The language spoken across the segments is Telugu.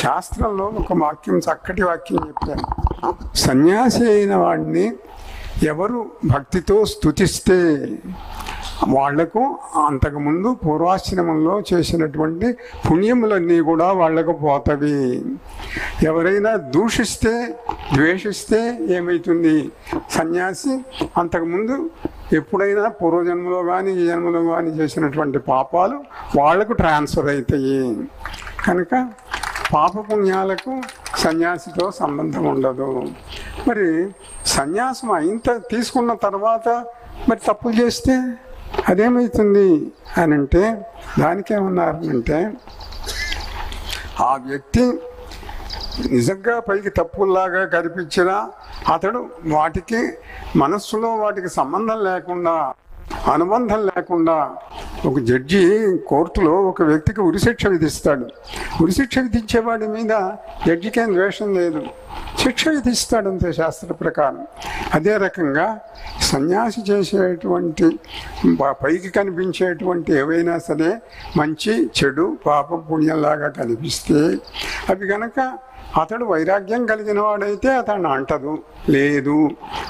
శాస్త్రంలో ఒక వాక్యం చక్కటి వాక్యం చెప్పారు సన్యాసి అయిన వాడిని ఎవరు భక్తితో స్తుతిస్తే వాళ్ళకు అంతకుముందు పూర్వాశ్రమంలో చేసినటువంటి పుణ్యములన్నీ కూడా వాళ్ళకు పోతవి. ఎవరైనా దూషిస్తే ద్వేషిస్తే ఏమవుతుంది సన్యాసి అంతకుముందు ఎప్పుడైనా పూర్వజన్మలో కానీ ఈ జన్మలో కానీ చేసినటువంటి పాపాలు వాళ్ళకు ట్రాన్స్ఫర్ అవుతాయి. కనుక పాపపుణ్యాలకు సన్యాసితో సంబంధం ఉండదు. మరి సన్యాసం అయిన తీసుకున్న తర్వాత మరి తప్పులు చేస్తే అదేమవుతుంది అని అంటే దానికేమన్నారంటే ఆ వ్యక్తి నిజంగా పైకి తప్పుల్లాగా కనిపించినా అతడు వాటికి మనస్సులో వాటికి సంబంధం లేకుండా అనుబంధం లేకుండా ఒక జడ్జి కోర్టులో ఒక వ్యక్తికి ఉరిశిక్ష విధిస్తాడు. ఉరిశిక్ష విధించేవాడి మీద జడ్జికేం ద్వేషం లేదు. శిక్ష విధిస్తాడు అంతే శాస్త్ర ప్రకారం. అదే రకంగా సన్యాసి చేసేటువంటి పైకి కనిపించేటువంటి ఏవైనా సరే మంచి చెడు పాప పుణ్యంలాగా కనిపిస్తే అవి కనుక అతడు వైరాగ్యం కలిగిన వాడైతే అతను అంటదు. లేదు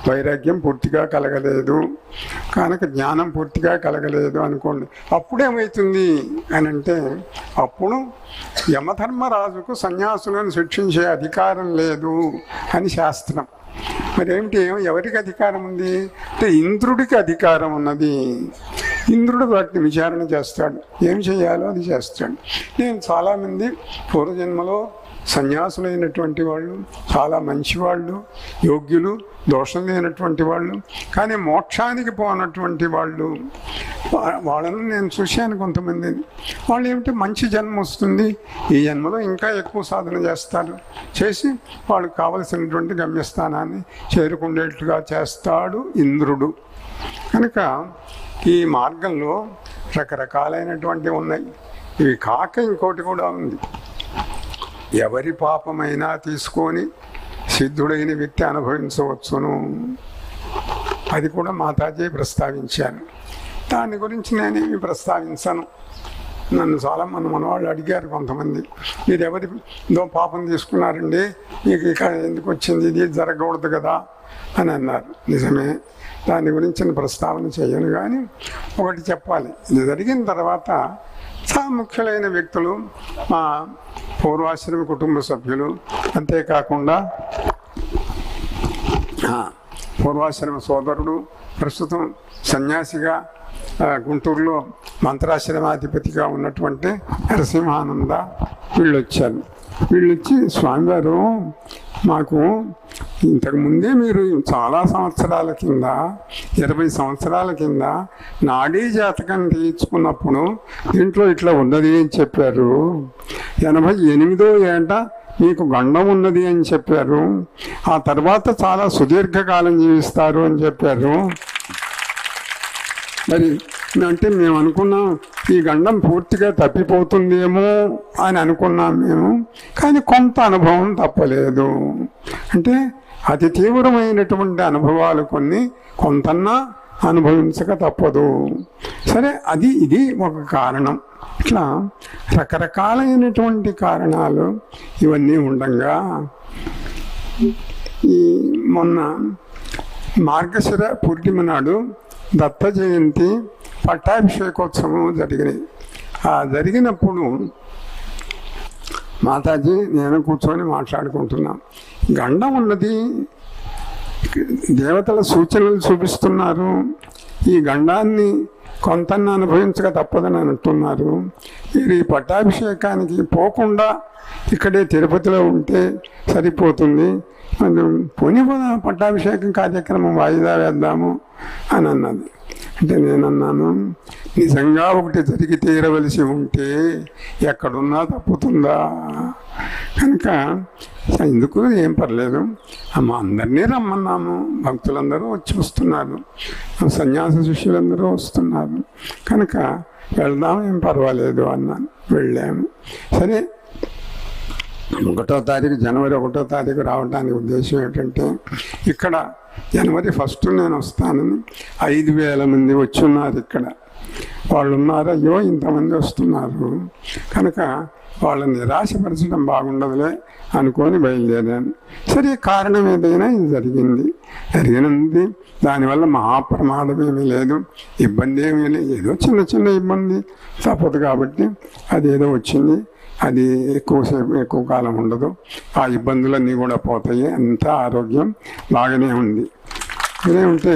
వైరాగ్యం పూర్తిగా కలగలేదు. కనుక జ్ఞానం పూర్తిగా కలగలేదు అనుకోండి. అప్పుడేమవుతుంది అని అంటే అప్పుడు యమధర్మరాజుకు సన్యాసులను శిక్షించే అధికారం లేదు అని శాస్త్రం. మరి ఏమిటి ఎవరికి అధికారం ఉంది? అంటే ఇంద్రుడికి అధికారం ఉన్నది. ఇంద్రుడు వాటిని విచారణ చేస్తాడు. ఏం చేయాలో అది చేస్తాడు. నేను చాలామంది పూర్వజన్మలో సన్యాసులైనటువంటి వాళ్ళు చాలా మంచివాళ్ళు యోగ్యులు దోషం లేనటువంటి వాళ్ళు కానీ మోక్షానికి పోనటువంటి వాళ్ళు వాళ్ళను నేను చూశాను కొంతమందిని వాళ్ళు ఏమిటి? మంచి జన్మ వస్తుంది. ఈ జన్మలో ఇంకా ఎక్కువ సాధన చేస్తారు. చేసి వాళ్ళకి కావలసినటువంటి గమ్యస్థానాన్ని చేరుకునేట్టుగా చేస్తాడు ఇంద్రుడు. కనుక ఈ మార్గంలో రకరకాలైనటువంటివి ఉన్నాయి. ఇవి కాక ఇంకోటి కూడా ఉంది. ఎవరి పాపమైనా తీసుకొని సిద్ధుడైన వ్యక్తి అనుభవించవచ్చును. అది కూడా మాతాజీ ప్రస్తావించాను దాని గురించి నేనేమి ప్రస్తావించను. నన్ను చాలా మన మనవాళ్ళు అడిగారు కొంతమంది. మీరు ఎవరి పాపం తీసుకున్నారండి మీకు ఇక ఎందుకు వచ్చింది ఇది జరగకూడదు కదా అని అన్నారు. నిజమే దాని గురించి నేను ప్రస్తావన చేయను కానీ ఒకటి చెప్పాలి. ఇది జరిగిన తర్వాత చాలా ముఖ్యులైన వ్యక్తులు మా పూర్వాశ్రమ కుటుంబ సభ్యులు అంతేకాకుండా పూర్వాశ్రమ సోదరుడు ప్రస్తుతం సన్యాసిగా గుంటూరులో మంత్రాశ్రమాధిపతిగా ఉన్నటువంటి నరసింహానంద వీళ్ళు వచ్చారు వీళ్ళు వచ్చి స్వామివారు మాకు ఇంతకుముందే మీరు చాలా సంవత్సరాల కింద ఇరవై సంవత్సరాల కింద నాడీ జాతకం తీర్చుకున్నప్పుడు దీంట్లో ఇట్లా ఉన్నది అని చెప్పారు. ఎనభై ఎనిమిదో ఏట? మీకు గండం ఉన్నది అని చెప్పారు. ఆ తర్వాత చాలా సుదీర్ఘకాలం జీవిస్తారు అని చెప్పారు. మరి అంటే మేము అనుకున్నాం ఈ గండం పూర్తిగా తప్పిపోతుందేమో అని అనుకున్నాం మేము. కానీ కొంత అనుభవం తప్పలేదు. అంటే అతి తీవ్రమైనటువంటి అనుభవాలు కొన్ని కొంతన్నా అనుభవించక తప్పదు. సరే అది ఇది ఒక కారణం. ఇట్లా రకరకాలైనటువంటి కారణాలు ఇవన్నీ ఉండగా ఈ మొన్న మార్గశిర పూర్ణిమ నాడు దత్త జయంతి పట్టాభిషేకోత్సవం జరిగినాయి. ఆ జరిగినప్పుడు మాతాజీ నేను కూర్చొని మాట్లాడుకుంటున్నాం. గండం ఉన్నది దేవతల సూచనలు చూపిస్తున్నారు. ఈ గండాన్ని కొంత అనుభవించక తప్పదని అంటున్నారు. మీరు ఈ పట్టాభిషేకానికి పోకుండా ఇక్కడే తిరుపతిలో ఉంటే సరిపోతుంది. మనం పోనీ పోదాం పట్టాభిషేకం కార్యక్రమం వాయిదా వేద్దాము అని అన్నది. అంటే నేనన్నాను నిజంగా ఒకటి జరిగి తీరవలసి ఉంటే ఎక్కడున్నా తప్పుతుందా? కనుక ఎందుకు ఏం పర్లేదు. అమ్మ అందరినీ రమ్మన్నాము. భక్తులందరూ వచ్చి వస్తున్నారు. సన్యాస శిష్యులందరూ వస్తున్నారు. కనుక వెళ్దాం ఏం పర్వాలేదు అన్నాను. వెళ్ళాము. సరే ఒకటో తారీఖు జనవరి ఒకటో తారీఖు రావడానికి ఉద్దేశం ఏంటంటే ఇక్కడ జనవరి ఫస్ట్ నేను వస్తానని ఐదు వేల మంది వచ్చి ఉన్నారు ఇక్కడ. వాళ్ళు ఉన్నారు అయ్యో ఇంతమంది వస్తున్నారు. కనుక వాళ్ళని నిరాశపరచడం బాగుండదులే అనుకొని బయలుదేరాను. సరే కారణం ఏదైనా ఇది జరిగింది. జరిగినది దానివల్ల మహాప్రమాదం ఏమీ లేదు ఇబ్బంది ఏమీ లేదు. ఏదో చిన్న చిన్న ఇబ్బంది తప్పదు కాబట్టి అదేదో వచ్చింది. అది ఎక్కువసేపు ఎక్కువ కాలం ఉండదు. ఆ ఇబ్బందులన్నీ కూడా పోతాయి. అంతా ఆరోగ్యం బాగానే ఉంది. ఇదే ఉంటే